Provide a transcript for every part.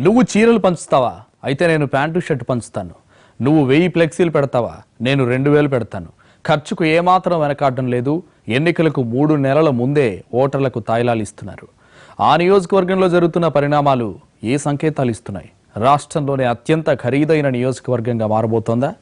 నువ్వు చీరలు పంచుతావా? అయితే నేను ప్యాంటు షర్ట్ పంచుతాను. నువ్వు వెయ్యి ఫ్లెక్సీలు పెడతావా? నేను రెండు వేలు పెడతాను. ఖర్చుకు ఏమాత్రం వెనకాడడం లేదు. ఎన్నికలకు మూడు నెలల ముందే ఓటర్లకు తాయిలాలు ఇస్తున్నారు. ఆ నియోజకవర్గంలో జరుగుతున్న పరిణామాలు ఏ సంకేతాలు ఇస్తున్నాయి? రాష్ట్రంలోనే అత్యంత ఖరీదైన నియోజకవర్గంగా మారబోతోందా?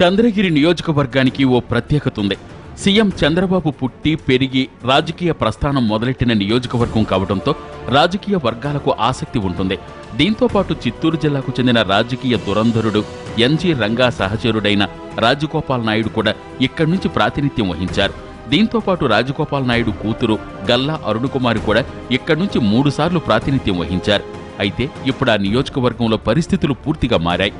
చంద్రగిరి నియోజకవర్గానికి ఓ ప్రత్యేకత ఉంది. సీఎం చంద్రబాబు పుట్టి పెరిగి రాజకీయ ప్రస్థానం మొదలెట్టిన నియోజకవర్గం కావడంతో రాజకీయ వర్గాలకు ఆసక్తి ఉంటుంది. దీంతో పాటు చిత్తూరు జిల్లాకు చెందిన రాజకీయ దురంధరుడు ఎన్జీ రంగా సహచరుడైన రాజగోపాల్ నాయుడు కూడా ఇక్కడి నుంచి ప్రాతినిధ్యం వహించారు. దీంతో పాటు రాజగోపాల్ నాయుడు కూతురు గల్లా అరుణకుమారి కూడా ఇక్కడి నుంచి మూడుసార్లు ప్రాతినిధ్యం వహించారు. అయితే ఇప్పుడు ఆ నియోజకవర్గంలో పరిస్థితులు పూర్తిగా మారాయి.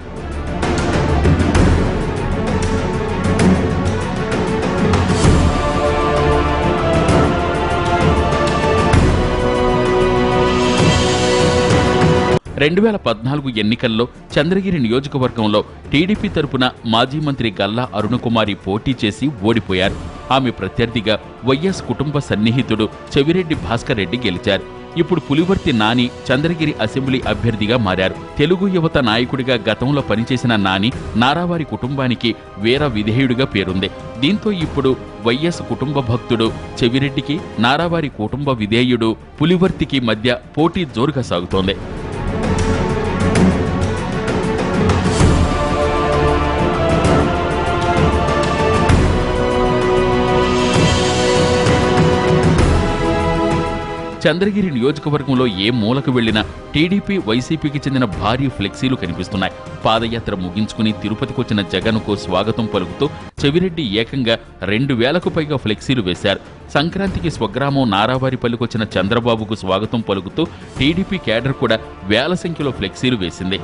రెండు వేల పద్నాలుగు ఎన్నికల్లో చంద్రగిరి నియోజకవర్గంలో టీడీపీ తరపున మాజీ మంత్రి గల్లా అరుణకుమారి పోటీ చేసి ఓడిపోయారు. ఆమె ప్రత్యర్థిగా వైఎస్ కుటుంబ సన్నిహితుడు చెవిరెడ్డి భాస్కర్ రెడ్డి గెలిచారు. ఇప్పుడు పులివర్తి నాని చంద్రగిరి అసెంబ్లీ అభ్యర్థిగా మారారు. తెలుగు యువత నాయకుడిగా గతంలో పనిచేసిన నాని నారావారి కుటుంబానికి వీర విధేయుడిగా పేరుంది. దీంతో ఇప్పుడు వైఎస్ కుటుంబ భక్తుడు చెవిరెడ్డికి నారావారి కుటుంబ విధేయుడు పులివర్తికి మధ్య పోటీ జోరుగా సాగుతోంది. చంద్రగిరి నియోజకవర్గంలో ఏ మూలకు వెళ్ళినా టీడీపీ వైసీపీకి చెందిన భారీ ఫ్లెక్సీలు కనిపిస్తున్నాయి. పాదయాత్ర ముగించుకుని తిరుపతికొచ్చిన జగన్కు స్వాగతం పలుకుతూ చెవిరెడ్డి ఏకంగా రెండు వేలకు పైగా ఫ్లెక్సీలు వేశారు. సంక్రాంతికి స్వగ్రామం నారావారిపల్లికొచ్చిన చంద్రబాబుకు స్వాగతం పలుకుతూ టీడీపీ కేడర్ కూడా వేల సంఖ్యలో ఫ్లెక్సీలు వేసింది.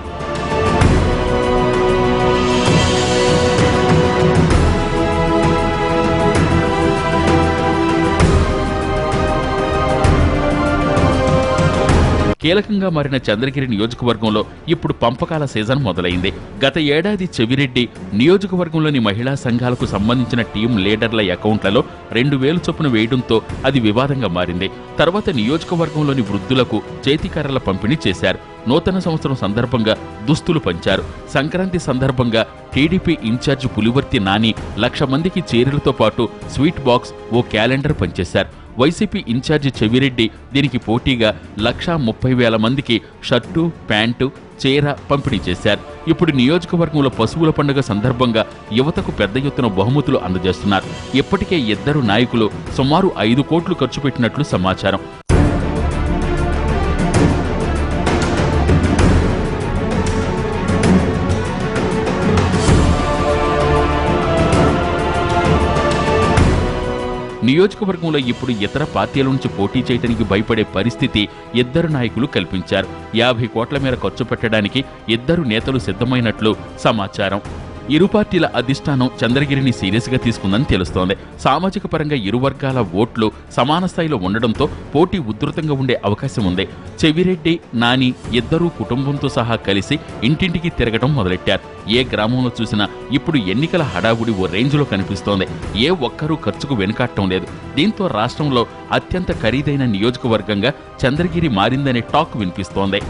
కీలకంగా మారిన చంద్రగిరి నియోజకవర్గంలో ఇప్పుడు పంపకాల సీజన్ మొదలైంది. గత ఏడాది చెవిరెడ్డి నియోజకవర్గంలోని మహిళా సంఘాలకు సంబంధించిన టీం లీడర్ల అకౌంట్లలో రెండు వేలు చొప్పున వేయడంతో అది వివాదంగా మారింది. తర్వాత నియోజకవర్గంలోని వృద్ధులకు చేతికర్రల పంపిణీ చేశారు. నూతన సంవత్సరం సందర్భంగా దుస్తులు పంచారు. సంక్రాంతి సందర్భంగా టీడీపీ ఇన్ఛార్జ్ పులివర్తి నాని లక్ష మందికి చీరలతో పాటు స్వీట్ బాక్స్ ఓ క్యాలెండర్ పంచేశారు. వైసీపీ ఇన్ఛార్జి చెవిరెడ్డి దీనికి పోటీగా లక్షా ముప్పై వేల మందికి షర్టు ప్యాంటు చీర పంపిణీ చేశారు. ఇప్పుడు నియోజకవర్గంలో పశువుల పండుగ సందర్భంగా యువతకు పెద్ద ఎత్తున బహుమతులు అందజేస్తున్నారు. ఇప్పటికే ఇద్దరు నాయకులు సుమారు ఐదు కోట్లు ఖర్చు పెట్టినట్లు సమాచారం. నియోజకవర్గంలో ఇప్పుడు ఇతర పార్టీల నుంచి పోటీ చేయడానికి భయపడే పరిస్థితి ఇద్దరు నాయకులు కల్పించారు. యాభై కోట్ల మేర ఖర్చు పెట్టడానికి ఇద్దరు నేతలు సిద్ధమైనట్లు సమాచారం. ఇరు పార్టీల అధిష్టానం చంద్రగిరిని సీరియస్గా తీసుకుందని తెలుస్తోంది. సామాజిక పరంగా ఇరు వర్గాల ఓట్లు సమాన స్థాయిలో ఉండడంతో పోటీ ఉధృతంగా ఉండే అవకాశం ఉంది. చెవిరెడ్డి నాని ఇద్దరూ కుటుంబంతో సహా కలిసి ఇంటింటికి తిరగడం మొదలెట్టారు. ఏ గ్రామంలో చూసినా ఇప్పుడు ఎన్నికల హడావుడి ఓ రేంజ్లో కనిపిస్తోంది. ఏ ఒక్కరూ ఖర్చుకు వెనుకాటం లేదు. దీంతో రాష్ట్రంలో అత్యంత ఖరీదైన నియోజకవర్గంగా చంద్రగిరి మారిందనే టాక్ వినిపిస్తోంది.